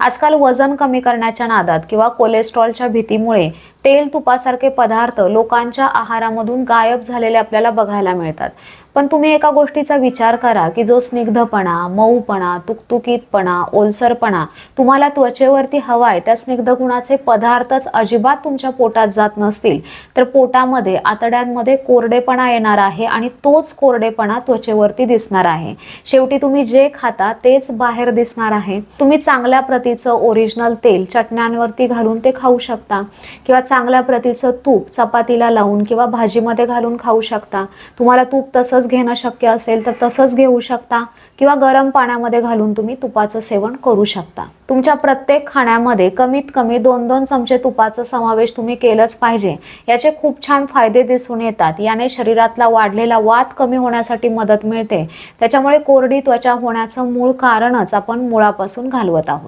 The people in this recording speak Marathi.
आजकाल वजन कमी करण्याच्या नादात किंवा कोलेस्ट्रॉलच्या भीतीमुळे तेल तुपासारखे पदार्थ लोकांच्या आहारामधून गायब झालेले आपल्याला बघायला मिळतात. पण तुम्ही एका गोष्टीचा विचार करा की जो स्निग्धपणा मऊपणा तुकतुकीतपणा ओलसरपणा तुम्हाला त्वचेवरती हवाय त्या स्निग्ध गुणाचे पदार्थच अजिबात तुमच्या पोटात जात नसतील. तर पोटामध्ये आतड्यांमध्ये कोरडेपणा येणार आहे आणि तोच कोरडेपणा त्वचेवरती दिसणार आहे. शेवटी तुम्ही जे खाता तेच बाहेर दिसणार आहे. तुम्ही चांगल्या प्रतीचं ओरिजिनल तेल चटण्यांवरती घालून ते खाऊ शकता किंवा चांगल्या प्रतीचं तूप चपातीला लावून किंवा भाजीमध्ये घालून खाऊ शकता. तुम्हाला तूप तसंच घेणं शक्य असेल तर तसंच घेऊ शकता. किंवा गरम पाण्यामध्ये घालून तुम्ही तुपाचं सेवन करू शकता. तुमच्या प्रत्येक खाण्यामध्ये कमीत कमी दोन दोन चमचे तुपाचा समावेश तुम्ही केलंच पाहिजे. याचे खूप छान फायदे दिसून येतात. याने शरीरातला वाढलेला वात कमी होण्यासाठी मदत मिळते. त्याच्यामुळे कोरडी त्वचा होण्याचं मूळ कारणच आपण मुळापासून घालवत आहोत.